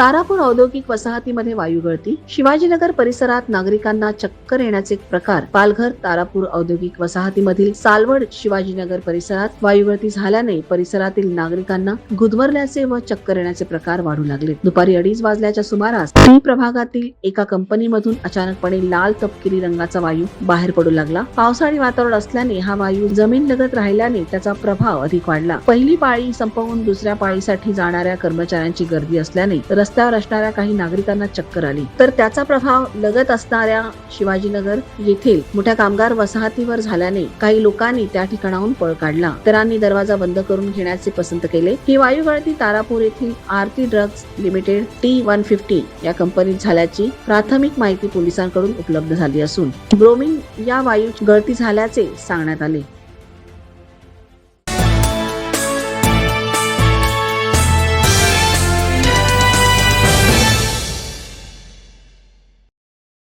तारापूर औद्योगिक वसाहतीमध्ये वायू गळती. शिवाजीनगर परिसरात नागरिकांना चक्कर येण्याचे प्रकार. पालघर तारापूर औद्योगिक वसाहतीमधील सालवड शिवाजीनगर परिसरात वायू गळती झाल्याने परिसरातील नागरिकांना गुदमरल्याचे व चक्कर येण्याचे प्रकार वाढू लागले. दुपारी अडीच वाजल्याच्या सुमारास प्रभागातील एका कंपनीमधून अचानकपणे लाल तपकिरी रंगाचा वायू बाहेर पडू लागला. पावसाळी वातावरण असल्याने हा वायू जमीन लगत राहिल्याने त्याचा प्रभाव अधिक वाढला. पहिली पाळी संपवून दुसऱ्या पाळीसाठी जाणाऱ्या कर्मचाऱ्यांची गर्दी असल्याने रस्त्यावर असणाऱ्या काही नागरिकांना चक्कर आली. तर त्याचा प्रभाव लगत असणाऱ्या शिवाजीनगर येथील मोठ्या कामगार वसाहतीवर झाल्याने काही लोकांनी त्या ठिकाणाहून पळ काढला. इतरांनी दरवाजा बंद करून घेण्याचे पसंत केले. ही वायू गळती तारापूर येथील Aarti drugs limited T one fifty या कंपनीत झाल्याची प्राथमिक माहिती पोलिसांकडून उपलब्ध झाली असून ब्रोमिन या वायू गळती झाल्याचे सांगण्यात आले.